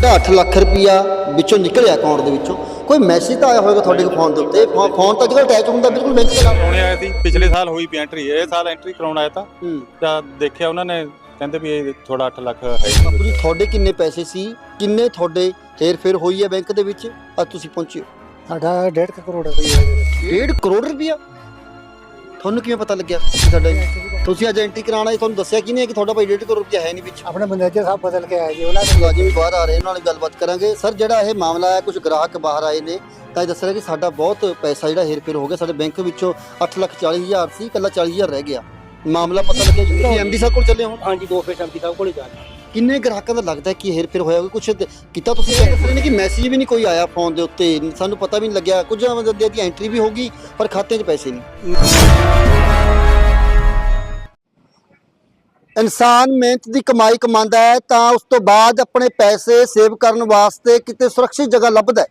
ਤੁਹਾਡਾ 8 ਲੱਖ ਰੁਪਇਆ ਵਿੱਚੋਂ ਨਿਕਲਿਆ ਅਕਾਊਂਟ ਦੇ ਵਿੱਚੋਂ। ਕੋਈ ਮੈਸੇਜ ਤਾਂ ਆਇਆ ਹੋਵੇਗਾ ਤੁਹਾਡੇ ਫੋਨ ਦੇ ਉੱਤੇ? ਫੋਨ ਤਾਂ ਜਿਹੜਾ ਅਟੈਚ ਹੁੰਦਾ ਬਿਲਕੁਲ ਬੈਂਕ ਦੇ ਨਾਲ ਕਰਾਉਣੇ ਆਏ ਸੀ ਪਿਛਲੇ ਸਾਲ ਹੋਈ ਵੀ ਐਂਟਰੀ ਇਹ ਸਾਲ ਐਂਟਰੀ ਕਰਾਉਣ ਆਇਆ ਤਾਂ। ਤਾਂ ਦੇਖਿਆ ਉਹਨਾਂ ਨੇ ਕਹਿੰਦੇ ਵੀ ਇਹ ਥੋੜਾ 8 ਲੱਖ ਹੈ ਬਾਪੂ ਜੀ ਤੁਹਾਡੇ ਕਿੰਨੇ ਪੈਸੇ ਸੀ? ਕਿੰਨੇ ਤੁਹਾਡੇ ਹੇਰ ਫੇਰ ਹੋਈ ਹੈ ਬੈਂਕ ਦੇ ਵਿੱਚ? ਅੱਜ ਤੁਸੀਂ ਪਹੁੰਚੇ ਹੋ। ਸਾਡਾ 1.5 ਕਰੋੜ ਰੁਪਏ ਹੈ। 1.5 ਕਰੋੜ ਰੁਪਇਆ ਤੁਹਾਨੂੰ ਕਿਵੇਂ ਪਤਾ ਲੱਗਿਆ ਸਾਡਾ ਤੁਸੀਂ ਅੱਜ ਐਂਟਰੀ ਕਰਾਉਣਾ ਹੈ ਤੁਹਾਨੂੰ ਦੱਸਿਆ ਕਿ ਨਹੀਂ ਕਿ ਤੁਹਾਡਾ ਭਾਈ 1.5 ਕਰੋੜ ਰੁਪਇਆ ਹੈ ਨਹੀਂ ਵਿੱਚ? ਆਪਣੇ ਮੈਨੇਜਰ ਸਾਹਿਬ ਬਦਲ ਕੇ ਆਏ ਜੀ ਉਹਨਾਂ ਨੇ ਮੁਲਾਜ਼ਮ ਵੀ ਬਾਹਰ ਆ ਰਹੇ ਉਹਨਾਂ ਨਾਲ ਗੱਲਬਾਤ ਕਰਾਂਗੇ। ਸਰ ਜਿਹੜਾ ਇਹ ਮਾਮਲਾ ਹੈ ਕੁਝ ਗ੍ਰਾਹਕ ਬਾਹਰ ਆਏ ਨੇ ਤਾਂ ਇਹ ਦੱਸ ਰਿਹਾ ਕਿ ਸਾਡਾ ਬਹੁਤ ਪੈਸਾ ਜਿਹੜਾ ਹੇਰ ਫੇਰ ਹੋ ਗਿਆ। ਸਾਡੇ ਬੈਂਕ ਵਿੱਚੋਂ 8,40,000 ਸੀ ਇਕੱਲਾ 40,000 ਰਹਿ ਗਿਆ। ਮਾਮਲਾ ਪਤਾ ਲੱਗਿਆ ਜੀ ਐਮਡੀ ਸਾਹਿਬ ਕੋਲ ਚੱਲੇ ਹੋ ਹਾਂਜੀ ਦੋ ਫੇਸ ਐਮਪੀ ਸਾਹਿਬ ਕੋਲੇ ਜਾ ਕਿੰਨੇ ਗ੍ਰਾਹਕਾਂ ਦਾ ਲੱਗਦਾ ਕਿ ਹੇਰ ਫੇਰ ਹੋਇਆ? ਹੋਵੇ ਕੁਝ ਕੀਤਾ ਤੁਸੀਂ ਇਹ ਦੱਸ ਰਹੇ ਨੇ ਕਿ ਮੈਸੇਜ ਵੀ ਨਹੀਂ ਕੋਈ ਆਇਆ ਫੋਨ ਦੇ ਉੱਤੇ? ਸਾਨੂੰ ਪਤਾ ਵੀ ਨਹੀਂ ਲੱਗਿਆ। ਕੁਝ ਬੰਦੇ ਦੀ ਐਂਟਰੀ ਵੀ ਹੋ ਗਈ, ਪਰ ਖਾਤੇ 'ਚ ਪੈਸੇ ਨਹੀਂ। ਇਨਸਾਨ ਮਿਹਨਤ ਦੀ ਕਮਾਈ ਕਮਾਉਂਦਾ ਹੈ, ਤਾਂ ਉਸ ਤੋਂ ਬਾਅਦ ਆਪਣੇ ਪੈਸੇ ਸੇਵ ਕਰਨ ਵਾਸਤੇ ਕਿਤੇ ਸੁਰੱਖਿਅਤ ਜਗ੍ਹਾ ਲੱਭਦਾ ਹੈ।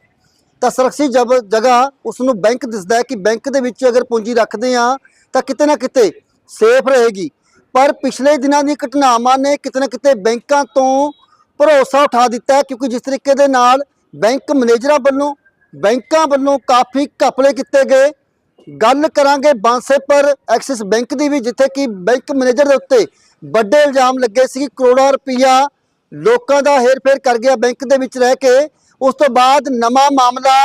ਤਾਂ ਸੁਰੱਖਿਅਤ ਜਗ੍ਹਾ ਉਸ ਨੂੰ ਬੈਂਕ ਦਿਸਦਾ ਹੈ ਕਿ ਬੈਂਕ ਦੇ ਵਿੱਚ ਅਗਰ ਪੂੰਜੀ ਰੱਖਦੇ ਆ ਤਾਂ ਕਿਤੇ ਨਾ ਕਿਤੇ ਸੇਫ ਰਹੇਗੀ। ਪਰ ਪਿਛਲੇ ਦਿਨਾਂ ਦੀਆਂ ਘਟਨਾਵਾਂ ਨੇ ਕਿਤੇ ਨਾ ਕਿਤੇ ਬੈਂਕਾਂ ਤੋਂ ਭਰੋਸਾ ਉਠਾ ਦਿੱਤਾ ਕਿਉਂਕਿ ਜਿਸ ਤਰੀਕੇ ਦੇ ਨਾਲ ਬੈਂਕ ਮੈਨੇਜਰਾਂ ਵੱਲੋਂ, ਬੈਂਕਾਂ ਵੱਲੋਂ ਕਾਫੀ ਘਪਲੇ ਕੀਤੇ ਗਏ। ਗੱਲ ਕਰਾਂਗੇ ਬਾਂਸੇਪਰ ਐਕਸਿਸ ਬੈਂਕ ਦੀ ਵੀ, ਜਿੱਥੇ ਕਿ ਬੈਂਕ ਮੈਨੇਜਰ ਦੇ ਉੱਤੇ ਵੱਡੇ ਇਲਜ਼ਾਮ ਲੱਗੇ ਸੀ ਕਿ ਕਰੋੜਾਂ ਰੁਪਈਆ ਲੋਕਾਂ ਦਾ ਹੇਰ-ਫੇਰ ਕਰ ਗਿਆ ਬੈਂਕ ਦੇ ਵਿੱਚ ਰਹਿ ਕੇ। ਉਸ ਤੋਂ ਬਾਅਦ ਨਵਾਂ ਮਾਮਲਾ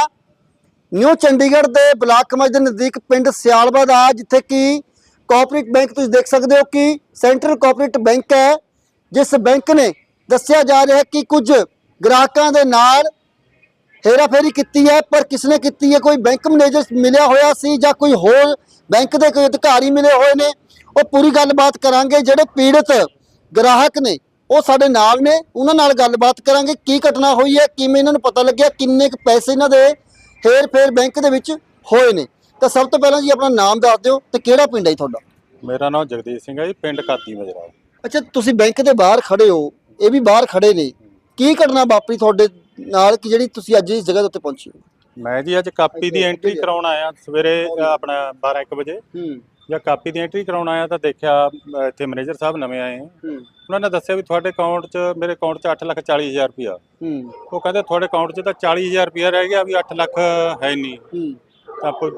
ਨਿਊ ਚੰਡੀਗੜ੍ਹ ਦੇ ਬਲਾਕ ਕਮਜ ਦੇ ਨਜ਼ਦੀਕ ਪਿੰਡ ਸਿਆਲਵਾ ਦਾ, ਜਿੱਥੇ ਕਿ ਕੋਆਪਰੇਟ ਬੈਂਕ ਤੁਸੀਂ ਦੇਖ ਸਕਦੇ ਹੋ ਕਿ ਸੈਂਟਰਲ ਕੋਆਪਰੇਟ ਬੈਂਕ ਹੈ, ਜਿਸ ਬੈਂਕ ਨੇ ਦੱਸਿਆ ਜਾ ਰਿਹਾ ਹੈ ਕਿ ਕੁਝ ਗ੍ਰਾਹਕਾਂ ਦੇ ਨਾਲ ਹੇਰਾਫੇਰੀ ਕੀਤੀ ਹੈ, ਪਰ ਕਿਸਨੇ ਕੀਤੀ ਹੈ? ਕੋਈ ਬੈਂਕ ਮੈਨੇਜਰ ਮਿਲਿਆ ਹੋਇਆ ਸੀ ਜਾਂ ਕੋਈ ਹੋਰ ਬੈਂਕ ਦੇ ਕੋਈ ਅਧਿਕਾਰੀ ਮਿਲੇ ਹੋਏ ਨੇ? ਉਹ ਪੂਰੀ ਗੱਲਬਾਤ ਕਰਾਂਗੇ। ਜਿਹੜੇ ਪੀੜਤ ਗ੍ਰਾਹਕ ਨੇ, ਉਹ ਸਾਡੇ ਨਾਲ ਨੇ। ਉਹਨਾਂ ਨਾਲ ਗੱਲਬਾਤ ਕਰਾਂਗੇ। ਕੀ ਘਟਨਾ ਹੋਈ ਹੈ? ਕਿਵੇਂ ਇਹਨਾਂ ਨੂੰ ਪਤਾ ਲੱਗਿਆ? ਕਿੰਨੇ ਕੁ ਪੈਸੇ ਇਹਨਾਂ ਦੇ ਹੇਰ ਫੇਰ ਬੈਂਕ ਦੇ ਵਿੱਚ ਹੋਏ ਨੇ? ਤਾਂ ਸਭ ਤੋਂ ਪਹਿਲਾਂ ਜੀ ਆਪਣਾ ਨਾਮ ਦੱਸ ਦਿਓ ਤੇ ਕਿਹੜਾ ਪਿੰਡ ਹੈ ਜੀ ਤੁਹਾਡਾ? ਮੇਰਾ ਨਾਮ ਜਗਦੀਸ਼ ਸਿੰਘ ਹੈ ਜੀ ਪਿੰਡ ਕਾਤੀ ਮਜਰਾ ਅੱਛਾ ਤੁਸੀਂ ਬੈਂਕ ਦੇ ਬਾਹਰ ਖੜੇ ਹੋ ਇਹ ਵੀ ਬਾਹਰ ਖੜੇ ਨੇ। ਕੀ ਘਟਨਾ ਵਾਪਰੀ ਤੁਹਾਡੇ ਨਾਲ ਕਿ ਜਿਹੜੀ ਤੁਸੀਂ ਅੱਜ ਇਸ ਜਗ੍ਹਾ ਦੇ ਉੱਤੇ ਪਹੁੰਚੇ ਹੋ? ਮੈਂ ਜੀ ਅੱਜ ਕਾਪੀ ਦੀ ਐਂਟਰੀ ਕਰਾਉਣ ਆਇਆ ਸਵੇਰੇ ਆਪਣਾ 12 1 ਵਜੇ। ਹੂੰ। ਜਾਂ ਕਾਪੀ ਦੀ ਐਂਟਰੀ ਕਰਾਉਣ ਆਇਆ ਤਾਂ ਦੇਖਿਆ ਅ, ਇੱਥੇ ਮੈਨੇਜਰ ਸਾਹਿਬ ਨਵੇਂ ਆਏ ਹੈ। ਹੂੰ। ਉਹਨਾਂ ਨੇ ਦੱਸਿਆ ਵੀ ਤੁਹਾਡੇ ਅਕਾਊਂਟ 'ਚ ਮੇਰੇ ਅਕਾਊਂਟ 'ਚ 8 ਲੱਖ 40 ਹਜ਼ਾਰ ਰੁਪਇਆ। ਹੂੰ। ਉਹ ਕਹਿੰਦੇ ਤੁਹਾਡੇ ਅਕਾਊਂਟ 'ਚ ਤਾਂ 40 ਹਜ਼ਾਰ ਰੁਪਇਆ ਰਹਿ ਗਿਆ ਵੀ 8 ਲੱਖ ਹੈ ਨਹੀਂ। ਹੂੰ। ਤਾਂ ਆਪਾਂ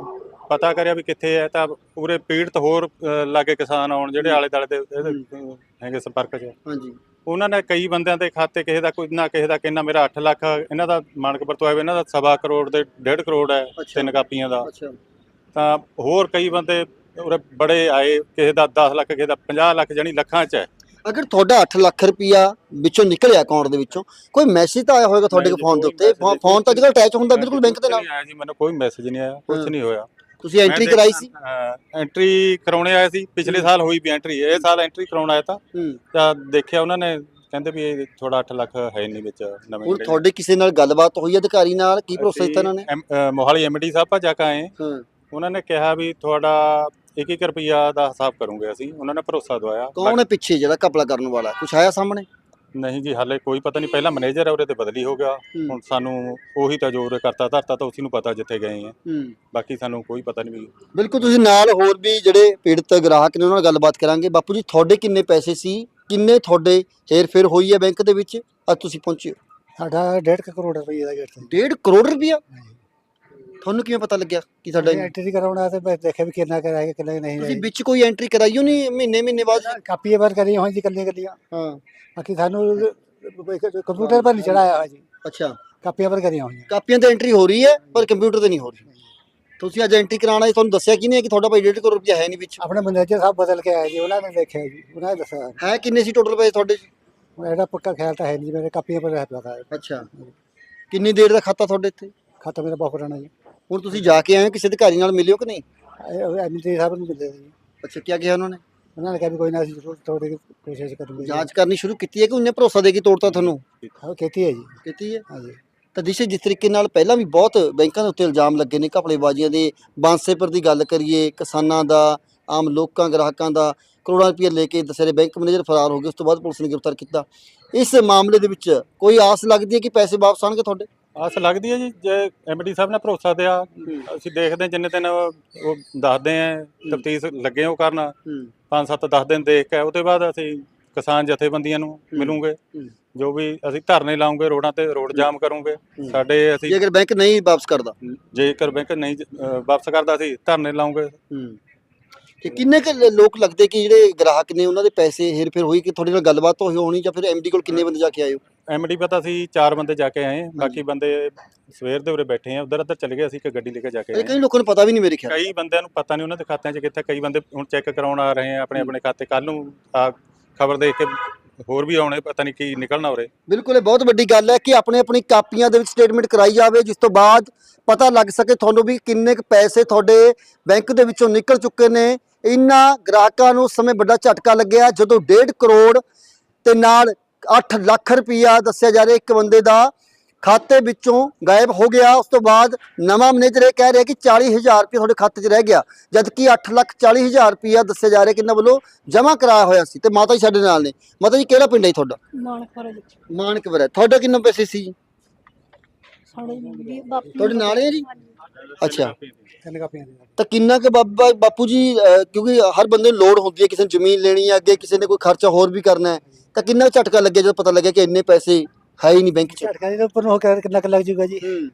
ਪਤਾ ਕਰਿਆ ਵੀ ਕਿੱਥੇ ਹੈ ਤਾਂ ਪੂਰੇ ਪੀੜਤ ਹੋਰ ਅ, ਲਾਗੇ ਕਿਸਾਨ ਆਉਣ ਜਿਹੜੇ ਆਲੇ ਦਾਲੇ ਦੇ ਇਹਦੇ, ਅ, ਹੈਗੇ ਸੰਪਰਕ 'ਚ। ਹਾਂਜੀ। ਉਹਨਾਂ ਨੇ ਕਈ ਬੰਦਿਆਂ ਦੇ ਖਾਤੇ ਕਿਸੇ ਦਾ ਕੋਈ ਨਾ ਕਿਸੇ ਦਾ ਕਿੰਨਾ ਮੇਰਾ 8 ਲੱਖ ਇਹਨਾਂ ਦਾ ਮਾਨਕਪੁਰ ਤੋਂ ਆਇਆ ਇਹਨਾਂ ਦਾ ਸਵਾ ਕਰੋੜ ਦੇ 1.5 ਕਰੋੜ ਹੈ ਅੱਛਾ। ਤਿੰਨ ਕਾਪੀਆਂ ਦਾ। ਅੱਛਾ। ਤਾਂ ਹੋਰ ਕਈ ਬੰਦੇ ਉਰੇ ਬੜੇ ਆਏ ਕਿਸੇ ਦਾ 10 ਲੱਖ ਕਿਸੇ ਦਾ 50 ਲੱਖ ਜਾਨੀ ਲੱਖਾਂ 'ਚ ਹੈ। ਅਗਰ ਤੁਹਾਡਾ 8 ਲੱਖ ਰੁਪਇਆ ਵਿੱਚੋਂ ਨਿਕਲਿਆ ਅਕਾਊਂਟ ਦੇ ਵਿੱਚੋਂ ਕੋਈ ਮੈਸੇਜ ਤਾਂ ਆਇਆ ਹੋਵੇਗਾ ਤੁਹਾਡੇ ਨਹੀਂ ਜੀ, ਫੋਨ ਦੇ ਕੋਈ ਉੱਤੇ? message ਫੋਨ ਤਾਂ ਜਿਹੜਾ ਅਟੈਚ ਹੁੰਦਾ ਬਿਲਕੁਲ ਬੈਂਕ ਦੇ ਨਾਲ ਨਹੀਂ ਆਇਆ ਜੀ ਮੈਨੂੰ ਕੋਈ ਮੈਸੇਜ ਨਹੀਂ ਆਇਆ ਕੁਝ ਹਾਂ। ਨਹੀਂ ਹੋਇਆ। ਤੁਸੀਂ ਐਂਟਰੀ ਕਰਾਈ ਸੀ? ਐਂਟਰੀ ਕਰਾਉਣੇ ਆਏ ਸੀ ਪਿਛਲੇ ਸਾਲ ਹੋਈ ਵੀ ਐਂਟਰੀ ਇਹ ਸਾਲ ਐਂਟਰੀ ਕਰਾਉਣ ਆਇਆ ਤਾਂ। ਤਾਂ ਦੇਖਿਆ ਉਹਨਾਂ ਨੇ ਕਹਿੰਦੇ ਵੀ ਇਹ ਥੋੜਾ 8 ਲੱਖ ਹੈ ਨਹੀਂ ਵਿੱਚ ਨਵੇਂ ਹੁਣ। ਤੁਹਾਡੇ ਕਿਸੇ ਨਾਲ ਗੱਲਬਾਤ ਹੋਈ ਅਧਿਕਾਰੀ ਨਾਲ? ਕੀ ਭਰੋਸਾ ਦਿੱਤਾ ਇਹਨਾਂ ਨੇ? ਮੋਹਾਲੀ ਐਮਡੀ ਸਾਹਿਬ ਪਾ ਜਾ ਕੇ ਆਏ। ਉਹਨਾਂ ਨੇ ਕਿਹਾ ਵੀ ਤੁਹਾਡਾ 1-1 ਰੁਪਿਆ ਦਾ ਹਿਸਾਬ ਕਰੂੰਗੇ ਅਸੀਂ। ਉਹਨਾਂ ਨੇ ਭਰੋਸਾ ਦਵਾਇਆ। ਕੌਣ ਹੈ ਪਿੱਛੇ ਜਿਹੜਾ ਘਪਲਾ ਕਰਨ ਵਾਲਾ? ਕੁਛ ਆਇਆ ਸਾਹਮਣੇ? ਨਹੀਂ ਜੀ ਹਾਲੇ ਕੋਈ ਪਤਾ ਨਹੀਂ। ਪਹਿਲਾਂ ਮੈਨੇਜਰ ਹੈ ਉਹਦੇ ਤੇ ਬਦਲੀ ਹੋ ਗਿਆ। ਹੂੰ। ਹੁਣ ਸਾਨੂੰ ਉਹੀ ਤਾਂ ਜੋਰ ਕਰਤਾ ਧਰਤਾ ਤਾਂ ਉਸੇ ਨੂੰ ਪਤਾ ਜਿੱਥੇ ਗਏ ਆ। ਹੂੰ। ਬਾਕੀ ਸਾਨੂੰ ਕੋਈ ਪਤਾ ਨਹੀਂ ਵੀ ਬਿਲਕੁਲ ਤੁਸੀਂ ਨਾਲ ਹੋਰ ਵੀ ਜਿਹੜੇ ਪੀੜਤ ਗ੍ਰਾਹਕ ਨੇ ਉਹਨਾਂ ਨਾਲ ਗੱਲਬਾਤ ਕਰਾਂਗੇ। ਬਾਪੂ ਜੀ ਤੁਹਾਡੇ ਕਿੰਨੇ ਪੈਸੇ ਸੀ? ਕਿੰਨੇ ਤੁਹਾਡੇ ਹੇਰ ਫੇਰ ਹੋਈ ਹੈ ਬੈਂਕ ਦੇ ਵਿੱਚ? ਅੱਜ ਤੁਸੀਂ ਪਹੁੰਚੇ ਹੋ। ਸਾਡਾ 1.5 ਕਰੋੜ ਰੁਪਏ ਦਾ ਗੇਟ 1.5 ਕਰੋੜ ਰੁਪਇਆ ਤੁਹਾਨੂੰ ਕਿਵੇਂ ਪਤਾ ਲੱਗਿਆ ਕਿ ਸਾਡਾ ਐਂਟਰੀ ਕਰਾਉਣਾ ਤੇ ਮੈਂ ਦੇਖਿਆ ਵੀ ਕਿੰਨਾ ਕਰਾਏਗਾ ਕਿੰਨਾ ਨਹੀਂ ਤੁਸੀਂ ਵਿੱਚ ਕੋਈ ਐਂਟਰੀ ਕਰਾਈਓ ਨਹੀਂ ਮਹੀਨੇ ਮਹੀਨੇ ਬਾਅਦ? ਕਾਪੀਆਂ ਪਰ ਕਰੀ ਹੋਈ ਜੀ ਕੱਲੀਆਂ ਕੱਲੀਆਂ ਹਾਂ। ਬਾਕੀ ਸਾਨੂੰ ਕੰਪਿਊਟਰ ਪਰ ਨਹੀਂ ਚੜਾਇਆ ਹੋਇਆ ਜੀ। ਅੱਛਾ। ਕਾਪੀਆਂ ਪਰ ਕਰੀਆਂ ਹੋਈਆਂ। ਕਾਪੀਆਂ ਤੇ ਐਂਟਰੀ ਹੋ ਰਹੀ ਹੈ ਪਰ ਕੰਪਿਊਟਰ ਤੇ ਨਹੀਂ ਹੋ ਰਹੀ। ਤੁਸੀਂ ਅੱਜ ਐਂਟਰੀ ਕਰਾਉਣਾ ਹੈ ਤੁਹਾਨੂੰ ਦੱਸਿਆ ਕਿ ਨਹੀਂ ਕਿ ਤੁਹਾਡਾ ਭਾਈ 1.5 ਕਰੋੜ ਰੁਪਇਆ ਹੈ ਨਹੀਂ ਵਿੱਚ? ਆਪਣੇ ਮੈਨੇਜਰ ਸਾਹਿਬ ਬਦਲ ਕੇ ਆਏ ਜੀ ਉਹਨਾਂ ਨੇ ਦੇਖਿਆ ਜੀ ਉਹਨਾਂ ਨੇ ਦੱਸਿਆ। ਹੈ ਕਿੰਨੇ ਸੀ ਟੋਟਲ ਪੈਸੇ ਤੁਹਾਡੇ? ਮੇਰਾ ਪੱਕਾ ਖਿਆਲ ਤਾਂ ਹੈ ਨਹੀਂ ਮੇਰੇ ਕਾਪੀਆਂ ਪਰ ਰਹਿ ਪਤਾ ਹੈ। ਅੱਛਾ। ਕਿੰਨੀ ਦੇਰ ਦਾ ਖਾਤਾ ਤੁਹਾਡੇ ਇੱਥੇ? ਖਾਤਾ ਮੇਰਾ ਬਹੁਤ ਪੁਰਾਣਾ ਜੀ। ਹੁਣ ਤੁਸੀਂ ਜਾ ਕੇ ਆਏ ਹੋ ਕਿਸੇ ਅਧਿਕਾਰੀ ਨਾਲ ਮਿਲਿਓ ਕਿ ਨਹੀਂ? ਐਮਪੀ ਸਾਹਿਬ ਨੂੰ ਮਿਲੇ ਜੀ ਅੱਛਾ ਕੀ ਕਿਹਾ ਉਹਨਾਂ ਨੇ? ਉਹਨਾਂ ਨੇ ਕਿਹਾ ਵੀ ਕੋਈ ਨਾ ਅਸੀਂ ਜ਼ਰੂਰ ਤੋੜੇ ਦੀ ਕੋਸ਼ਿਸ਼ ਕਰਾਂਗੇ ਜਾਂਚ ਕਰਨੀ ਸ਼ੁਰੂ ਕੀਤੀ ਹੈ ਕਿ ਉਹਨੇ ਭਰੋਸਾ ਦੇ ਕੇ ਤੋੜਤਾ ਤੁਹਾਨੂੰ? ਹਾਂ ਕੀਤੀ ਹੈ ਜੀ। ਕੀਤੀ ਹੈ? ਹਾਂਜੀ। ਤਾਂ ਦਿਸ਼ੇ ਜਿਸ ਤਰੀਕੇ ਨਾਲ ਪਹਿਲਾਂ ਵੀ ਬਹੁਤ ਬੈਂਕਾਂ ਦੇ ਉੱਤੇ ਇਲਜ਼ਾਮ ਲੱਗੇ ਨੇ ਘਪਲੇਬਾਜ਼ੀਆਂ ਦੇ ਬਾਂਸੇਪਰ ਦੀ ਗੱਲ ਕਰੀਏ ਕਿਸਾਨਾਂ ਦਾ ਆਮ ਲੋਕਾਂ ਗ੍ਰਾਹਕਾਂ ਦਾ ਕਰੋੜਾਂ ਰੁਪਏ ਲੈ ਕੇ ਦਸਰੇ ਬੈਂਕ ਮੈਨੇਜਰ ਫਰਾਰ ਹੋ ਗਏ ਉਸ ਤੋਂ ਬਾਅਦ ਪੁਲਿਸ ਨੇ ਗ੍ਰਿਫਤਾਰ ਕੀਤਾ। ਇਸ ਮਾਮਲੇ ਦੇ ਵਿੱਚ ਕੋਈ ਆਸ ਲੱਗਦੀ ਹੈ ਕਿ ਪੈਸੇ ਵਾਪਸ ਆਣਗੇ ਤੁਹਾਡੇ? ਆਸ ਲੱਗਦੀ ਹੈ ਜੀ ਜੇ ਐਮਡੀ ਸਾਹਿਬ ਨੇ ਭਰੋਸਾ ਦਿਆ ਅਸੀਂ ਦੇਖਦੇ ਹਾਂ ਜਿੰਨੇ ਦਿਨ ਉਹ ਦੱਸਦੇ ਆ ਤਫਤੀਸ਼ ਲੱਗੇ ਉਹ ਕਰਨ। ਹੂੰ। 5-7 10 ਦਿਨ ਦੇਖ ਕੇ ਉਹਦੇ ਬਾਅਦ ਅਸੀਂ ਕਿਸਾਨ ਜਥੇਬੰਦੀਆਂ ਨੂੰ। ਮਿਲੂਗੇ। ਜੋ ਵੀ ਅਸੀਂ ਧਰਨੇ ਲਾਉਂਗੇ ਰੋਡਾਂ ਤੇ ਰੋਡ ਜਾਮ ਕਰੂੰਗੇ। ਸਾਡੇ ਅਸੀਂ ਅਗਰ ਬੈਂਕ ਨਹੀਂ ਵਾਪਸ ਕਰਦਾ? ਜੇਕਰ ਬੈਂਕ ਨਹੀਂ ਵਾਪਸ ਕਰਦਾ ਸੀ ਧਰਨੇ ਲਾਉਂਗੇ। ਤੇ ਕਿੰਨੇ ਕੁ ਲੋਕ ਲੱਗਦੇ ਕਿ ਜਿਹੜੇ ਗ੍ਰਾਹਕ ਨੇ ਉਹਨਾਂ ਦੇ ਪੈਸੇ ਹੇਰ ਫੇਰ ਹੋਈ ਕਿ ਤੁਹਾਡੇ ਨਾਲ ਗੱਲਬਾਤ ਹੋਈ ਹੋਣੀ ਜਾਂ ਫਿਰ ਐਮਡੀ ਕੋਲ ਕਿੰਨੇ ਬੰਦੇ ਜਾ ਕੇ ਆਏ ਹੋ? ਐਮਡੀ ਪਤਾ ਸੀ ਚਾਰ ਬੰਦੇ ਜਾ ਕੇ ਆਏ ਬਾਕੀ ਬੰਦੇ ਸਵੇਰ ਦੇ ਉਰੇ ਬੈਠੇ ਆ ਉਧਰ ਉਧਰ ਚਲੇ ਗਏ ਅਸੀਂ ਇੱਕ ਗੱਡੀ ਲੈ ਕੇ ਜਾ ਕੇ ਆਏ ਕਈ ਲੋਕਾਂ ਨੂੰ ਪਤਾ ਵੀ ਨਹੀਂ ਮੇਰੇ ਖਿਆਲ। ਕਈ ਬੰਦਿਆਂ ਨੂੰ ਪਤਾ ਨਹੀਂ ਉਹਨਾਂ ਦੇ ਖਾਤਿਆਂ 'ਚ ਕਿੱਥੇ ਕਈ ਬੰਦੇ ਹੁਣ ਚੈੱਕ ਕਰਾਉਣ ਆ ਰਹੇ ਆ ਆਪਣੇ ਆਪਣੇ ਖਾਤੇ ਕੱਲ ਨੂੰ ਆ ਖਬਰ ਦੇਖ ਕੇ ਹੋਰ ਵੀ ਆਉਣੇ ਪਤਾ ਨਹੀਂ ਕੀ ਨਿਕਲਣਾ ਉਰੇ। ਬਿਲਕੁਲ ਇਹ ਬਹੁਤ ਵੱਡੀ ਗੱਲ ਹੈ ਕਿ ਆਪਣੇ ਆਪਣੀ ਕਾਪੀਆਂ ਦੇ ਵਿੱਚ ਸਟੇਟਮੈਂਟ ਕਰਾਈ ਜਾਵੇ ਜਿਸ ਤੋਂ ਬਾਅਦ ਪਤਾ ਲੱਗ ਸਕੇ ਤੁਹਾਨੂੰ ਵੀ ਕਿੰਨੇ ਕੁ ਪੈਸੇ ਤੁਹਾਡੇ ਬੈਂਕ ਦੇ ਵਿੱਚੋਂ ਨਿਕਲ ਚੁੱਕੇ ਨੇ। ਇਨ੍ਹਾਂ ਗ੍ਰਾਹਕਾਂ ਨੂੰ ਸਮੇਂ ਵੱਡਾ ਝਟਕਾ ਲੱਗਿਆ ਜਦੋਂ 1.5 ਕਰੋੜ ਤੇ ਨਾਲ 8 ਲੱਖ ਰੁਪਈਆ ਦੱਸਿਆ ਜਾ ਰਿਹਾ ਇੱਕ ਬੰਦੇ ਦਾ ਖਾਤੇ ਵਿੱਚੋਂ ਗਾਇਬ ਹੋ ਗਿਆ। ਉਸ ਤੋਂ ਬਾਅਦ ਨਵਾਂ ਮੈਨੇਜਰ ਇਹ ਕਹਿ ਰਿਹਾ ਕਿ 40000 ਰੁਪਏ ਤੁਹਾਡੇ ਖਾਤੇ 'ਚ ਰਹਿ ਗਿਆ ਜਦ ਕਿ 8 ਲੱਖ 40000 ਰੁਪਈਆ ਦੱਸਿਆ ਜਾ ਰਿਹਾ ਕਿ ਇਹਨਾਂ ਵੱਲੋਂ ਜਮ੍ਹਾਂ ਕਰਾਇਆ ਹੋਇਆ ਸੀ। ਤੇ ਮਾਤਾ ਜੀ ਸਾਡੇ ਨਾਲ ਨੇ। ਮਾਤਾ ਜੀ ਕਿਹੜਾ ਪਿੰਡ ਹੈ ਜੀ ਤੁਹਾਡਾ? ਮਾਨਕਪੁਰ ਵਿੱਚ। ਹੈ ਤੁਹਾਡਾ ਕਿੰਨੇ ਪੈਸੇ ਸੀ ਜੀ? ਸਾਡੇ ਵੀ ਬਾਪੂ ਤੁਹਾਡੇ ਨਾਲ ਹੀ ਹੈ ਜੀ? ਅੱਛਾ। ਤਾਂ ਕਿੰਨਾ ਕਿ ਬਾਬਾ ਬਾਪੂ ਜੀ ਅਹ, ਕਿਉਂਕਿ ਹਰ ਬੰਦੇ ਨੂੰ ਲੋੜ ਹੁੰਦੀ ਹੈ ਕਿਸੇ ਨੇ ਜ਼ਮੀਨ ਲੈਣੀ ਹੈ ਅੱਗੇ ਕਿਸੇ ਨੇ ਕੋਈ ਖਰਚਾ ਹੋਰ ਵੀ ਕਰਨਾ ਹੈ। ਤਾਂ ਕਿੰਨਾ ਕੁ ਝਟਕਾ ਲੱਗਿਆ ਜਦੋਂ ਪਤਾ ਲੱਗਿਆ ਕਿ ਇੰਨੇ ਪੈਸੇ ਹੈ ਹੀ ਨਹੀਂ ਬੈਂਕ 'ਚ? ਝਟਕਾ ਜੀ ਉੱਪਰ ਨੂੰ ਹੋ ਕੇ ਕਿੰਨਾ ਕੁ ਲੱਗ ਜੂਗਾ ਜੀ? ਹੂੰ।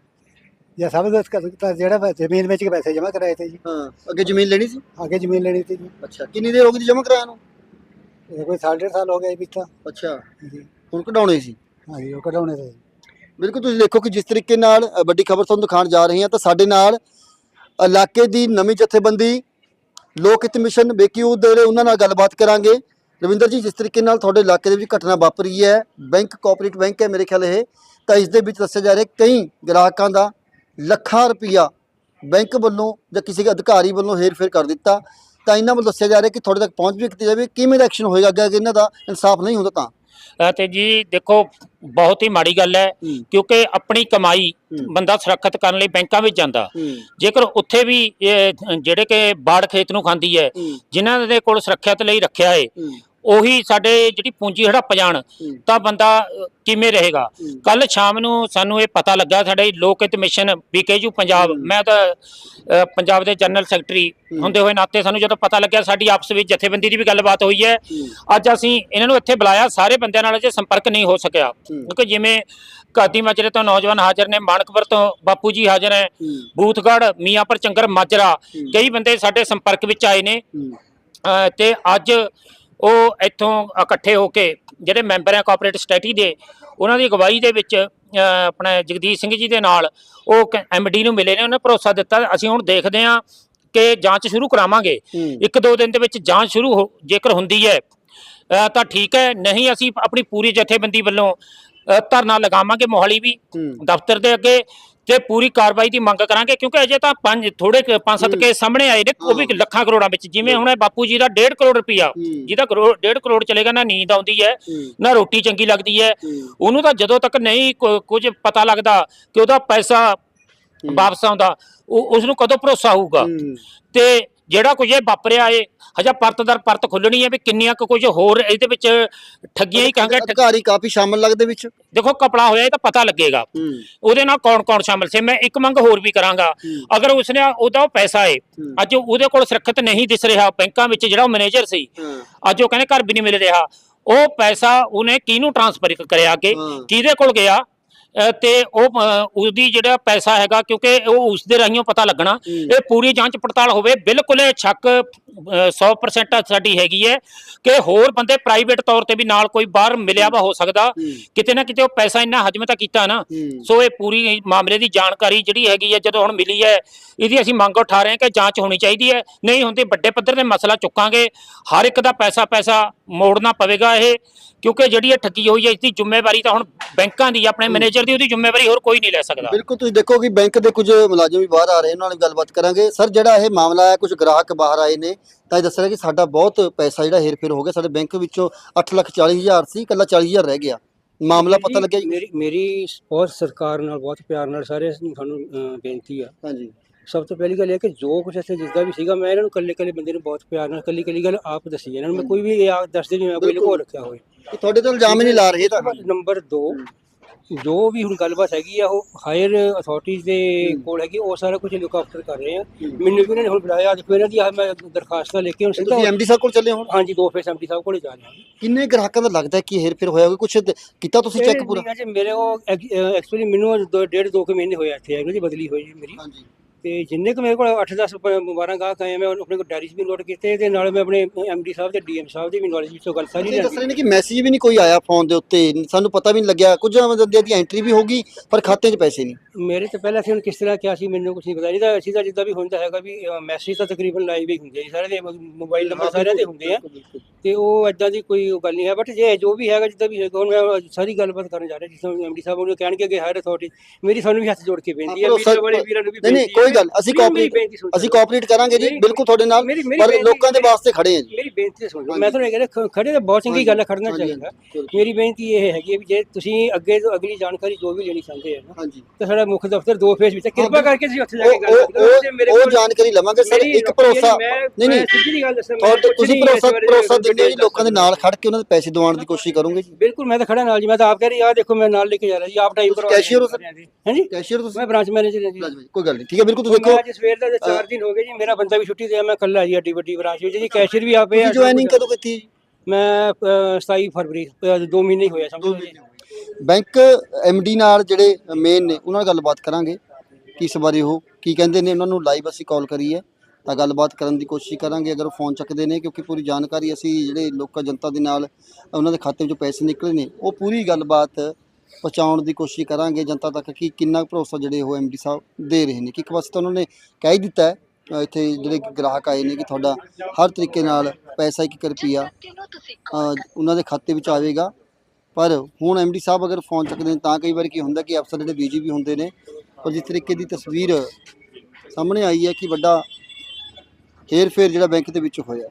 ਜਾਂ ਸਭ ਕੁਝ ਤਾਂ ਜਿਹੜਾ ਜ਼ਮੀਨ ਵੇਚ ਕੇ ਪੈਸੇ ਜਮ੍ਹਾਂ ਕਰਾਏ ਤੇ ਜੀ। ਹਾਂ ਅੱਗੇ ਜ਼ਮੀਨ ਲੈਣੀ ਸੀ? ਅੱਗੇ ਜ਼ਮੀਨ ਲੈਣੀ ਸੀ ਜੀ। ਅੱਛਾ ਕਿੰਨੀ ਦੇਰ ਹੋ ਗਈ ਜਮ੍ਹਾਂ ਕਰਾਇਆ ਨੂੰ? ਇਹ ਕੋਈ ਸਾਲ ਡੇਢ ਸਾਲ ਹੋ ਗਿਆ ਜੀ ਵਿੱਚ ਤਾਂ ਅੱਛਾ ਜੀ ਹੁਣ ਕਢਾਉਣੇ ਸੀ? ਹਾਂਜੀ ਉਹ ਕਢਾਉਣੇ ਤੇ ਬਿਲਕੁਲ ਤੁਸੀਂ ਦੇਖੋ ਕਿ ਜਿਸ ਤਰੀਕੇ ਨਾਲ ਅ, ਵੱਡੀ ਖਬਰ ਤੁਹਾਨੂੰ ਦਿਖਾਉਣ ਜਾ ਰਹੇ ਹਾਂ ਤਾਂ ਸਾਡੇ ਨਾਲ ਇਲਾਕੇ ਦੀ ਨਵੀਂ ਜਥੇਬੰਦੀ ਲੋਕ ਹਿੱਤ ਮਿਸ਼ਨ ਬੇਕਿਊ ਦੇ ਜਿਹੜੇ ਉਹਨਾਂ ਨਾਲ ਗੱਲਬਾਤ ਕਰਾਂਗੇ। ਰਵਿੰਦਰ ਜੀ ਜਿਸ ਤਰੀਕੇ ਨਾਲ ਤੁਹਾਡੇ ਇਲਾਕੇ ਦੇ ਵਿੱਚ ਘਟਨਾ ਵਾਪਰੀ ਹੈ ਬੈਂਕ ਕੋਆਪਰੇਟਿਵ ਬੈਂਕ ਹੈ ਮੇਰੇ ਖਿਆਲ ਇਹ ਤਾਂ ਇਸ ਦੇ ਵਿੱਚ ਦੱਸਿਆ ਜਾ ਰਿਹਾ ਕਈ ਗ੍ਰਾਹਕਾਂ ਦਾ ਲੱਖਾਂ ਰੁਪਈਆ ਬੈਂਕ ਵੱਲੋਂ ਜਾਂ ਕਿਸੇ ਅਧਿਕਾਰੀ ਵੱਲੋਂ ਹੇਰ-ਫੇਰ ਕਰ ਦਿੱਤਾ। ਤਾਂ ਇਹਨਾਂ ਵੱਲੋਂ ਦੱਸਿਆ ਜਾ ਰਿਹਾ ਕਿ ਤੁਹਾਡੇ ਤੱਕ ਪਹੁੰਚ ਵੀ ਕੀਤੀ ਜਾਵੇ ਕਿਵੇਂ ਦਾ ਐਕਸ਼ਨ ਹੋਏਗਾ? ਅੱਗੇ ਇਹਨਾਂ ਦਾ ਇਨਸਾਫ ਨਹੀਂ ਹੁੰਦਾ ਤਾਂ। ਤੇ ਜੀ ਦੇਖੋ ਬਹੁਤ ਹੀ ਮਾੜੀ ਗੱਲ ਹੈ। ਕਿਉਂਕਿ ਆਪਣੀ ਕਮਾਈ। ਬੰਦਾ ਸੁਰੱਖਿਅਤ ਕਰਨ ਲਈ ਬੈਂਕਾਂ ਵਿੱਚ ਜਾਂਦਾ। ਜੇਕਰ ਉੱਥੇ ਵੀ ਜਿਹੜੇ ਕਿ ਬਾੜ ਖੇਤ ਨੂੰ ਖਾਂਦੀ ਹੈ ਜਿਨ੍ਹਾਂ ਦੇ ਕੋਲ ਸੁਰੱਖਿਅਤ ਲਈ ਰੱਖਿਆ ਹੈ। ਉਹੀ ਸਾਡੇ ਜਿਹੜੀ ਪੂੰਜੀ ਹੜੱਪ ਜਾਣ। ਤਾਂ ਬੰਦਾ ਕਿਵੇਂ ਰਹੇਗਾ? ਕੱਲ ਸ਼ਾਮ ਨੂੰ ਸਾਨੂੰ ਇਹ ਪਤਾ ਲੱਗਾ ਸਾਡੇ ਲੋਕ ਹਿੱਤ ਮਿਸ਼ਨ ਬੀਕੇਯੂ ਪੰਜਾਬ ਮੈਂ ਤਾਂ ਪੰਜਾਬ ਦੇ ਜਨਰਲ ਸੈਕਟਰੀ ਹੁੰਦੇ ਹੋਏ ਨਾਤੇ ਸਾਨੂੰ ਜਦੋਂ ਪਤਾ ਲੱਗਿਆ ਸਾਡੀ ਆਪਸ ਵਿੱਚ ਜਥੇਬੰਦੀ ਦੀ ਵੀ ਗੱਲਬਾਤ ਹੋਈ ਹੈ। ਅੱਜ ਅਸੀਂ ਇਹਨਾਂ ਨੂੰ ਇੱਥੇ ਬੁਲਾਇਆ ਸਾਰੇ ਬੰਦਿਆਂ ਨਾਲ ਅਜੇ ਸੰਪਰਕ ਨਹੀਂ ਹੋ ਸਕਿਆ। ਕਿਉਂਕਿ ਜਿਵੇਂ ਕਾਦੀ ਮਾਜਰੇ ਤੋਂ ਨੌਜਵਾਨ ਹਾਜ਼ਰ ਨੇ ਮਾਨਕਪੁਰ ਤੋਂ ਬਾਪੂ ਜੀ ਹਾਜ਼ਰ ਹੈ। ਬੂਥਗੜ੍ਹ ਮੀਆਂਪੁਰ ਚੰਗਰ ਮਾਜਰਾ ਕਈ ਬੰਦੇ ਸਾਡੇ ਸੰਪਰਕ ਵਿੱਚ ਆਏ ਨੇ। ਤੇ ਅੱਜ ਉਹ ਇੱਥੋਂ ਇਕੱਠੇ ਹੋ ਕੇ ਜਿਹੜੇ ਮੈਂਬਰ ਹੈ ਕੋਆਪਰੇਟਿਵ ਸੋਸਾਇਟੀ ਦੇ ਉਹਨਾਂ ਦੀ ਅਗਵਾਈ ਦੇ ਵਿੱਚ ਆਪਣੇ ਜਗਦੀਸ਼ ਸਿੰਘ ਜੀ ਦੇ ਨਾਲ ਉਹ ਐਮਡੀ ਨੂੰ ਮਿਲੇ ਨੇ ਉਹਨੇ ਭਰੋਸਾ ਦਿੱਤਾ ਅਸੀਂ ਹੁਣ ਦੇਖਦੇ ਹਾਂ ਕਿ ਜਾਂਚ ਸ਼ੁਰੂ ਕਰਾਵਾਂਗੇ। ਇੱਕ ਦੋ ਦਿਨ ਦੇ ਵਿੱਚ ਜਾਂਚ ਸ਼ੁਰੂ ਹੋ- ਜੇਕਰ ਹੁੰਦੀ ਹੈ ਤਾਂ ਠੀਕ ਹੈ ਨਹੀਂ ਅਸੀਂ ਆਪਣੀ ਪੂਰੀ ਜਥੇਬੰਦੀ ਵੱਲੋਂ ਧਰਨਾ ਲਗਾਵਾਂਗੇ ਮੋਹਾਲੀ ਵੀ ਦਫ਼ਤਰ ਦੇ ਅੱਗੇ। ਤੇ ਪੂਰੀ ਕਾਰਵਾਈ ਦੀ ਮੰਗ ਕਰਾਂਗੇ ਕਿਉਂਕਿ ਅਜੇ ਤਾਂ ਪੰਜ ਥੋੜੇ ਕੁ- ਪੰਜ ਸੱਤ ਕੇਸ ਸਾਹਮਣੇ ਆਏ ਨੇ ਉਹ ਵੀ ਲੱਖਾਂ ਕਰੋੜਾਂ ਵਿੱਚ ਜਿਵੇਂ ਹੁਣ ਇਹ ਬਾਪੂ ਜੀ ਦਾ 1.5 ਕਰੋੜ ਰੁਪਈਆ ਜਿਹਦਾ ਕਰੋੜ 1.5 ਕਰੋੜ ਚਲੇਗਾ ਨਾ ਨੀਂਦ ਆਉਂਦੀ ਹੈ ਨਾ ਰੋਟੀ ਚੰਗੀ ਲੱਗਦੀ ਹੈ ਉਹਨੂੰ ਤਾਂ ਜਦੋਂ ਤੱਕ ਨਹੀਂ ਕੁ- ਕੁਝ ਪਤਾ ਲੱਗਦਾ ਕਿ ਉਹਦਾ ਪੈਸਾ ਵਾਪਸ ਆਉਂਦਾ ਉਸ ਨੂੰ ਕਦੋਂ ਭਰੋਸਾ ਹੋਊਗਾ? ਤੇ ਜਿਹੜਾ ਕੁਝ ਇਹ ਵਾਪਰਿਆ ਏ ਹਜਾ ਪਰਤ ਦਰ ਪਰਤ ਖੁੱਲਣੀ ਹੈ ਵੀ ਕਿੰਨੀਆਂ ਕੁ ਕੁਝ ਹੋਰ ਇਹਦੇ ਵਿੱਚ ਠੱਗੀਆਂ ਹੀ ਕਹਾਂਗੇ ਠੱਗ- ਅਧਿਕਾਰੀ ਕਾਫੀ ਸ਼ਾਮਲ ਲੱਗਦੇ ਵਿੱਚ? ਦੇਖੋ ਕਪੜਾ ਹੋਇਆ ਇਹ ਤਾਂ ਪਤਾ ਲੱਗੇਗਾ। ਉਹਦੇ ਨਾਲ ਕੌਣ ਕੌਣ ਸ਼ਾਮਲ ਸੀ? ਮੈਂ ਇੱਕ ਮੰਗ ਹੋਰ ਵੀ ਕਰਾਂਗਾ। ਅਗਰ ਉਸਨੇ ਉਹਦਾ ਉਹ ਪੈਸਾ ਏ ਅੱਜ ਉਹਦੇ ਕੋਲ ਸੁਰੱਖਿਅਤ ਨਹੀਂ ਦਿਸ ਰਿਹਾ ਬੈਂਕਾਂ ਵਿੱਚ ਜਿਹੜਾ ਉਹ ਮੈਨੇਜਰ ਸੀ ਅੱਜ ਉਹ ਕਹਿੰਦੇ ਘਰ ਵੀ ਨਹੀਂ ਮਿਲ ਰਿਹਾ। ਉਹ ਪੈਸਾ ਉਹਨੇ ਕਿਹਨੂੰ ਟ੍ਰਾਂਸਫਰ ਕਰਿਆ ਅੱਗੇ? ਹਾਂ। ਕਿਹਦੇ ਕੋਲ ਗਿਆ? ਤੇ ਉਹ ਅ, ਉਹਦੀ ਜਿਹੜਾ ਪੈਸਾ ਹੈਗਾ ਕਿਉਂਕਿ ਉਹ ਉਸ ਦੇ ਰਾਹੀਓ ਪਤਾ ਲੱਗਣਾ ਇਹ ਪੂਰੀ ਜਾਂਚ ਪੜਤਾਲ ਹੋਵੇ ਬਿਲਕੁਲ ਇਹ ਸ਼ੱਕ ਅ, 100% ਸਾਡੀ ਹੈਗੀ ਹੈ ਕਿ ਹੋਰ ਬੰਦੇ ਪ੍ਰਾਈਵੇਟ ਤੌਰ ਤੇ ਵੀ ਨਾਲ ਕੋਈ ਬਾਹਰ ਮਿਲਿਆ ਵਾ ਹੋ ਸਕਦਾ ਕਿਤੇ ਨਾ ਕਿਤੇ ਉਹ ਪੈਸਾ ਇੰਨਾ ਹਜਮ ਤਾਂ ਕੀਤਾ ਨਾ ਸੋ ਇਹ ਪੂਰੀ ਮਾਮਲੇ ਦੀ ਜਾਣਕਾਰੀ ਜਿਹੜੀ ਹੈਗੀ ਹੈ ਜਦੋਂ ਹੁਣ ਮਿਲੀ ਹੈ ਇਹਦੀ ਅਸੀਂ ਮੰਗ ਉਠਾ ਰਹੇ ਹਾਂ ਕਿ ਜਾਂਚ ਹੋਣੀ ਚਾਹੀਦੀ ਹੈ ਨਹੀਂ ਹੁੰਦੀ ਵੱਡੇ ਪੱਧਰ ਤੇ ਮਸਲਾ ਚੁੱਕਾਂਗੇ ਹਰ ਇੱਕ ਦਾ ਪੈਸਾ ਪੈਸਾ ਮੋੜਨਾ ਪਵੇਗਾ ਇਹ ਕਿਉਂਕਿ ਜਿਹੜੀ ਇਹ ਠੱਗੀ ਹੋਈ ਹੈ ਇਸ ਦੀ ਜ਼ਿੰਮੇਵਾਰੀ ਤਾਂ ਹੁਣ ਬੈਂਕਾਂ ਦੀ ਆਪਣੇ ਮੈਨੇਜਰ ਦੀ ਉਹਦੀ ਜ਼ਿੰਮੇਵਾਰੀ ਹੋਰ ਕੋਈ ਨਹੀਂ ਲੈ ਸਕਦਾ। ਬਿਲਕੁਲ ਤੁਸੀਂ ਦੇਖੋ ਕਿ ਬੈਂਕ ਦੇ ਕੁਝ ਮੁਲਾਜ਼ਮ ਵੀ ਬਾਹਰ ਆ ਰਹੇ ਉਹਨਾਂ ਨਾਲ ਗੱਲਬਾਤ ਕਰਾਂਗੇ। ਸਰ ਜਿਹੜਾ ਇਹ ਮਾਮਲਾ ਹੈ ਕੁਝ ਗ੍ਰਾਹਕ ਬਾਹਰ ਆਏ ਨੇ ਤਾਂ ਇਹ ਦੱਸ ਰਿਹਾ ਕਿ ਸਾਡਾ ਬਹੁਤ ਪੈਸਾ ਜਿਹੜਾ ਹੇਰ-ਫੇਰ ਹੋ ਗਿਆ। ਸਾਡੇ ਬੈਂਕ ਵਿੱਚੋਂ 8 ਲੱਖ 40 ਹਜ਼ਾਰ ਸੀ ਇਕੱਲਾ 40 ਹਜ਼ਾਰ ਰਹਿ ਗਿਆ। ਮਾਮਲਾ ਪਤਾ ਲੱਗਿਆ ਜੀ? ਮੇਰੀ ਮੇਰੀ ਬਹੁਤ ਸਰਕਾਰ ਨਾਲ ਬਹੁਤ ਪਿਆਰ ਨਾਲ ਸਾਰੇ ਨੂੰ ਤੁਹਾਨੂੰ ਅਹ, ਬੇਨਤੀ ਆ। ਹਾਂਜੀ। ਸਭ ਤੋਂ ਪਹਿਲੀ ਗੱਲ ਇਹ ਕਿ ਜੋ ਕੁਛ ਇੱਥੇ ਜਿਸਦਾ ਵੀ ਸੀਗਾ ਮੈਂ ਇਹਨਾਂ ਨੂੰ ਕੱਲੇ ਕੱਲੇ ਬੰਦੇ ਨੂੰ ਬਹੁਤ ਪਿਆਰ ਨਾਲ ਕੱਲੀ ਕੱਲੀ ਗੱਲ ਆਪ ਦੱਸੀ ਇਹਨਾਂ ਨੂੰ ਮੈਂ ਕੋਈ ਵੀ ਇਹ ਆਪ ਦੱਸਦੇ ਨਹੀਂ ਮੈਂ ਕੋਈ ਲੁਕੋ ਰੱਖਿਆ ਹੋਵੇ। ਕਿ ਤੁਹਾਡੇ ਤੋਂ ਇਲਜ਼ਾਮ ਹੀ ਨਹੀਂ ਲਾ ਰਹੇ ਤਾਂ। ਨੰਬਰ 2 ਜੋ ਵੀ ਹੁਣ ਗੱਲਬਾਤ ਹੈਗੀ ਆ ਉਹ ਹਾਇਰ ਅਥਾਰਟੀਜ਼ ਦੇ ਕੋਲ ਹੈਗੀ ਉਹ ਸਾਰਾ ਕੁਝ ਲੁੱਕ ਆਫਟਰ ਕਰ ਰਹੇ ਆ। ਮੈਨੂੰ ਵੀ ਉਹਨਾਂ ਨੇ ਹੁਣ ਬੁਲਾਇਆ ਅੱਜ ਫਿਰ ਇਹਨਾਂ ਦੀ ਆਹ ਮੈਂ ਦਰਖਾਸਤਾਂ ਲੈ ਕੇ ਹੁਣ ਸਿੱਧਾ ਤੁਸੀਂ ਐਮਡੀ ਸਾਹਿਬ ਕੋਲ ਚੱਲੇ ਹੋ ਹਾਂਜੀ ਦੋ ਫੇਸ ਐਮਡੀ ਸਾਹਿਬ ਕੋਲੇ ਜਾ ਰਹੇ ਹਾਂ। ਕਿੰਨੇ ਗ੍ਰਾਹਕਾਂ ਦਾ ਲੱਗਦਾ ਹੈ ਕਿ ਹੇਰ ਫੇਰ ਹੋਇਆ ਹੋਵੇ ਕੁਝ ਕੀਤਾ ਤੁਸੀਂ ਚੈੱਕ ਪੂਰਾ? ਮੇਰੇ ਉਹ ਐਕਚੁਅਲੀ ਮੈਨੂੰ ਅੱਜ ਦੋ- ਡੇਢ ਦੋ ਕੁ ਮਹੀਨੇ ਹੋਏ ਇੱਥੇ ਆਏ ਨੂੰ ਜੀ ਬਦਲੀ ਹੋਈ ਮੇਰੀ। ਹਾਂਜੀ। ਤੇ ਜਿੰਨੇ ਕੁ ਮੇਰੇ ਕੋਲ 8-10 12 ਗਾਹਕ ਆਏ ਆ, ਮੈਂ ਆਪਣੇ ਕੋਲ ਡਾਇਰੀਜ਼ ਵੀ ਨੋਟ ਕੀਤੇ ਤੇ ਨਾਲ ਮੈਂ ਆਪਣੇ ਐਮਡੀ ਸਾਹਿਬ ਤੇ ਡੀਐਮ ਸਾਹਿਬ ਦੀ ਵੀ ਨੌਲੇਜ ਵਿੱਚੋਂ ਗੱਲ ਸਾਰੀ ਇਹ ਦੱਸ ਲੈਂਦੀ ਰਹੇ ਨੇ ਕਿ ਮੈਸੇਜ ਵੀ ਨਹੀਂ ਕੋਈ ਆਇਆ ਫੋਨ ਦੇ ਉੱਤੇ ਸਾਨੂੰ ਪਤਾ ਵੀ ਨਹੀਂ ਲੱਗਿਆ ਕੁਝ ਬੰਦਿਆਂ ਦੀ ਐਂਟਰੀ ਵੀ ਹੋਗੀ ਪਰ ਖਾਤੇ 'ਚ ਪੈਸੇ ਨਹੀਂ। ਮੇਰੇ ਤੋਂ ਪਹਿਲਾਂ ਅਸੀਂ ਹੁਣ ਕਿਸ ਤਰ੍ਹਾਂ ਕਿਹਾ ਸੀ ਮੈਨੂੰ ਕੁਝ ਨਹੀਂ ਪਤਾ। ਤਾਂ ਅਸੀਂ ਤਾਂ ਜਿੱਦਾਂ ਵੀ ਹੁੰਦਾ ਹੈਗਾ ਵੀ ਮੈਸੇਜ ਤਾਂ ਤਕਰੀਬਨ ਲਾਈਵ ਹੀ ਹੁੰਦੇ ਆ ਜੀ, ਸਾਰੇ ਦੇ ਮੋਬਾਈਲ ਨੰਬਰ ਸਾਰਿਆਂ ਦੇ ਹੁੰਦੇ ਆ। ਤੇ ਉਹ ਐਦਾਂ ਦੀ ਕੋਈ ਗੱਲ ਨਹੀਂ ਹੈ ਬਟ ਜੇ ਜੋ ਵੀ ਹੈਗਾ ਜਿੱਦਾਂ ਵੀ ਹੈਗਾ ਹੁਣ ਮੈਂ ਸਾਰੀ ਗੱਲਬਾਤ ਕਰਨ ਜਾ ਰਿਹਾ ਜਿਸ ਤਰ੍ਹਾਂ ਐਮਡੀ ਸਾਹਿਬ ਉਹਨੂੰ ਕਹਿਣਗੇ ਕਿ ਹਾਇਰ ਅਥਾਰਟੀ ਮੇਰੀ ਸਾਨੂੰ ਵੀ ਹੱਥ ਜੋੜ ਕੇ ਬੇਨਤੀ ਹੈ ਵੀਰਾਂ ਵਾਲੇ ਵੀਰਾਂ ਨੂੰ ਵੀ ਨਹੀਂ ਨਹੀਂ ਬੇਨਤੀ ਹੈ। ਕੋਈ ਗੱਲ ਅਸੀਂ ਕੋਆਪਰੇਟ। ਅਸੀਂ ਕੋਆਪਰੇਟ ਕਰਾਂਗੇ ਜੀ ਬਿਲਕੁਲ ਤੁਹਾਡੇ ਨਾਲ ਪਰ ਲੋਕਾਂ ਦੇ ਵਾਸਤੇ ਖੜੇ ਹਾਂ ਜੀ। ਮੇਰੀ ਬੇਨਤੀ ਸੁਣ ਲਓ। ਮੈਂ ਤੁਹਾਨੂੰ ਇਹ ਕਹਿੰਦਾ ਖੜੇ ਤਾਂ ਬਹੁਤ ਚੰਗੀ ਗੱਲ ਖੜਨਾ ਚਾਹੀਦਾ। ਮੇਰੀ ਬੇਨਤੀ ਇਹ ਹੈਗੀ ਵੀ ਜੇ ਤੁਸੀਂ ਅੱਗੇ ਤੋਂ ਅਗਲੀ ਜਾਣਕਾਰੀ ਜੋ ਵੀ ਲੈਣੀ ਚਾਹੁੰਦੇ ਆ ਹਾਂਜੀ। ਤਾਂ ਸਾਡਾ ਮੁੱਖ ਦਫ਼ਤਰ ਦੋ ਫੇਸ ਵਿੱਚ। ਕਿਰਪਾ ਕਰਕੇ ਤੁਸੀਂ ਉੱਥੇ ਜਾ ਕੇ ਗੱਲ ਕਰੋ। ਉਹ- ਜਾਣਕਾਰੀ ਲਵਾਂਗੇ। ਸਰ ਇੱਕ ਭਰੋਸਾ ਨਹੀਂ ਨਹੀਂ। ਸਿੱਧੀ ਗੱਲ ਦੱਸਾਂ ਮੈਂ ਤੁਹਾਡੇ ਕੁਛ ਤੁਸੀਂ ਭਰੋਸਾ ਭਰੋਸਾ ਕੋਈ ਦਿੰਦੇ ਜੀ ਲੋਕਾਂ ਦੇ ਨਾਲ ਖੜ ਕੇ ਉਹਨਾਂ ਦੇ ਪੈਸੇ ਦਿਵਾਉਣ ਦੀ ਕੋਸ਼ਿਸ਼ ਕਰੋਗੇ ਜੀ? ਬਿਲਕੁਲ ਮੈਂ ਤਾਂ ਖੜਾ ਨਾਲ ਜੀ। ਮੈਂ ਤਾਂ ਆਪ ਕਹਿ ਰਹੀ ਆ ਦੇਖੋ ਮੈਂ ਨਾਲ ਲੈ ਕੇ ਜਾ ਰਿਹਾ ਜੀ ਆਪ ਟਾਈਪ ਕਰਵਾ cashier ਹੋ ਸਰ? ਹਾਂਜੀ। ਕੈਸ਼ੀਅਰ ਤੁਸੀਂ? ਮੈਂ ਬ੍ਰਾਂਚ ਮੈਨੇਜਰ ਹਾਂ ਜੀ। ਕੋਈ ਗੱਲ ਨਹੀਂ ਠੀਕ ਹੈ ਬਿਲਕੁਲ। ਤੁਸੀਂ ਮੈਂ ਦੇਖੋ ਅੱਜ ਸਵੇਰ ਦਾ 4 ਦਿਨ ਹੋ ਗਏ ਜੀ ਮੇਰਾ ਬੰਦਾ ਵੀ ਛੁੱਟੀ ਤੇ ਆ ਮੈਂ ਕੱਲਾ ਜੀ ਅੱਡੀ ਵੱਡੀ ਬ੍ਰਾਂਚ ਵਿੱਚ। ਜੀ ਕੈਸ਼ੀਅਰ ਵੀ ਆਪੇ ਤੁਸੀਂ ਜੁਆਇਨਿੰਗ ਕਦੋਂ ਕੀਤੀ? ਮੈਂ ਅ, 27 ਫਰਵਰੀ 2 ਮਹੀਨੇ ਹੀ ਹੋਇਆ ਸਮਝੋ ਜੀ ਬੈਂਕ ਡੀ ਨਾਲ ਜਿਹੜੇ ਮੇਨ ਨੇ ਉਹਨਾਂ ਨਾਲ ਗੱਲਬਾਤ ਕਰਾਂਗੇ ਕਿ ਇਸ ਬਾਰੇ ਉਹ ਕੀ ਕਹਿੰਦੇ ਨੇ ਉਹਨਾਂ ਨੂੰ ਲਾਈਵ ਅਸੀਂ ਕਾਲ ਕਰੀ ਹੈ ਤਾਂ ਗੱਲਬਾਤ ਕਰਨ ਦੀ ਕੋਸ਼ਿਸ਼ ਕਰਾਂਗੇ ਅਗਰ ਉਹ ਫੋਨ ਚੱਕਦੇ ਨੇ ਕਿਉਂਕਿ ਪੂਰੀ ਜਾਣਕਾਰੀ ਅਸੀਂ ਜਿਹੜੇ ਲੋਕਾਂ ਜਨਤਾ ਦੇ ਨਾਲ ਉਹਨਾਂ ਦੇ ਖਾਤੇ ਵਿੱਚੋਂ ਪੈਸੇ ਨਿਕਲੇ ਨੇ ਉਹ ਪੂਰੀ ਗੱਲਬਾਤ ਪਹੁੰਚਾਉਣ ਦੀ ਕੋਸ਼ਿਸ਼ ਕਰਾਂਗੇ ਜਨਤਾ ਤੱਕ ਕਿ ਕਿੰਨਾ ਕੁ ਭਰੋਸਾ ਜਿਹੜੇ ਉਹ ਡੀ ਸਾਹਿਬ ਦੇ ਰਹੇ ਨੇ। ਕਿ ਇੱਕ ਪਾਸੇ ਤਾਂ ਉਹਨਾਂ ਨੇ ਕਹਿ ਹੀ ਦਿੱਤਾ ਹੈ ਇੱਥੇ ਜਿਹੜੇ ਗ੍ਰਾਹਕ ਆਏ ਨੇ ਕਿ ਤੁਹਾਡਾ ਹਰ ਤਰੀਕੇ ਨਾਲ ਪੈਸਾ ਇੱਕ ਇੱਕ ਰੁਪਿਆ ਉਹਨਾਂ ਦੇ ਖਾਤੇ ਵਿੱਚ ਆਵੇਗਾ। ਪਰ ਹੁਣ ਐਮਡੀ ਸਾਹਿਬ ਅਗਰ ਫੋਨ ਚੱਕਦੇ ਨੇ ਤਾਂ ਕਈ ਵਾਰ ਕੀ ਹੁੰਦਾ ਕਿ ਅਫਸਰ ਜਿਹੜੇ ਬੀਜੀ ਵੀ ਹੁੰਦੇ ਨੇ ਪਰ ਜਿਸ ਤਰੀਕੇ ਦੀ ਤਸਵੀਰ ਸਾਹਮਣੇ ਆਈ ਹੈ ਕਿ ਵੱਡਾ ਹੇਰ ਫੇਰ ਜਿਹੜਾ ਬੈਂਕ ਦੇ ਵਿੱਚ ਹੋਇਆ।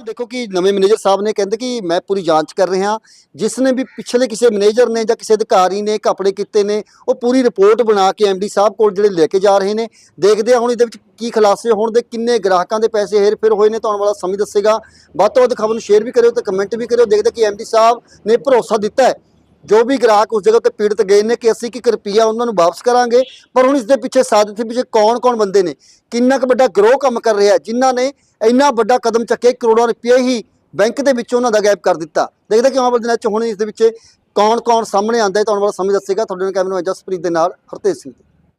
ਤੁਸੀਂ ਦੇਖੋ ਕਿ ਨਵੇਂ ਮੈਨੇਜਰ ਸਾਹਿਬ ਨੇ ਕਹਿੰਦੇ ਕਿ ਮੈਂ ਪੂਰੀ ਜਾਂਚ ਕਰ ਰਿਹਾ, ਜਿਸ ਨੇ ਵੀ ਪਿਛਲੇ ਕਿਸੇ ਮੈਨੇਜਰ ਨੇ ਜਾਂ ਕਿਸੇ ਅਧਿਕਾਰੀ ਨੇ ਕੱਪੜੇ ਕੀਤੇ ਨੇ, ਉਹ ਪੂਰੀ ਰਿਪੋਰਟ ਬਣਾ ਕੇ ਐਮਡੀ ਸਾਹਿਬ ਕੋਲ ਜਿਹੜੇ ਲੈ ਕੇ ਜਾ ਰਹੇ ਨੇ। ਦੇਖਦੇ ਆ ਹੁਣ ਇਹਦੇ ਵਿੱਚ ਕੀ ਖੁਲਾਸੇ ਹੋਣ ਦੇ ਕਿੰਨੇ ਗ੍ਰਾਹਕਾਂ ਦੇ ਪੈਸੇ ਹੇਰ ਫੇਰ ਹੋਏ ਨੇ, ਤਾਂ ਆਉਣ ਵਾਲਾ ਸਮੇਂ ਦੱਸੇਗਾ। ਵੱਧ ਤੋਂ ਵੱਧ ਖਬਰ ਨੂੰ ਸ਼ੇਅਰ ਵੀ ਕਰਿਓ ਤੇ ਕਮੈਂਟ ਵੀ ਕਰਿਓ। ਦੇਖਦੇ ਕਿ ਐਮਡੀ ਸਾਹਿਬ ਨੇ ਭਰੋਸਾ ਦਿੱਤਾ ਹੈ। ਜੋ ਵੀ ਗ੍ਰਾਹਕ ਉਸ ਜਗ੍ਹਾ ਤੇ ਪੀੜਤ ਗਏ ਨੇ ਕਿ ਅਸੀਂ ਇੱਕ ਰੁਪਈਆ ਉਹਨਾਂ ਨੂੰ ਵਾਪਸ ਕਰਾਂਗੇ, ਪਰ ਹੁਣ ਇਸ ਦੇ ਪਿੱਛੇ ਸਾਜ਼ਿਸ਼ ਦੇ ਪਿੱਛੇ ਕੌਣ-ਕੌਣ ਬੰਦੇ ਨੇ? ਕਿੰਨਾ ਕੁ ਵੱਡਾ ਗਰੋਹ ਕੰਮ ਕਰ ਰਿਹਾ ਜਿਨ੍ਹਾਂ ਨੇ ਇੰਨਾ ਵੱਡਾ ਕਦਮ ਚੱਕਿਆ, ਕਰੋੜਾਂ ਰੁਪਏ ਹੀ ਬੈਂਕ ਦੇ ਵਿੱਚੋਂ ਉਹਨਾਂ ਦਾ ਗਾਇਬ ਕਰ ਦਿੱਤਾ। ਦੇਖਦੇ ਕਿ ਆਉਣ ਵਾਲੇ ਦਿਨਾਂ 'ਚ ਹੁਣ ਇਸ ਦੇ ਵਿੱਚ ਕੌਣ-ਕੌਣ ਸਾਹਮਣੇ ਆਉਂਦਾ ਹੈ, ਤਾਂ ਆਉਣ ਵਾਲਾ ਸਮੇਂ ਦੱਸੇਗਾ। ਤੁਹਾਡੇ ਨਾਲ ਕੈਮਰਾ ਜਸਪ੍ਰੀਤ ਦੇ ਨਾਲ ਹਰਤੇਜ ਸਿੰਘ।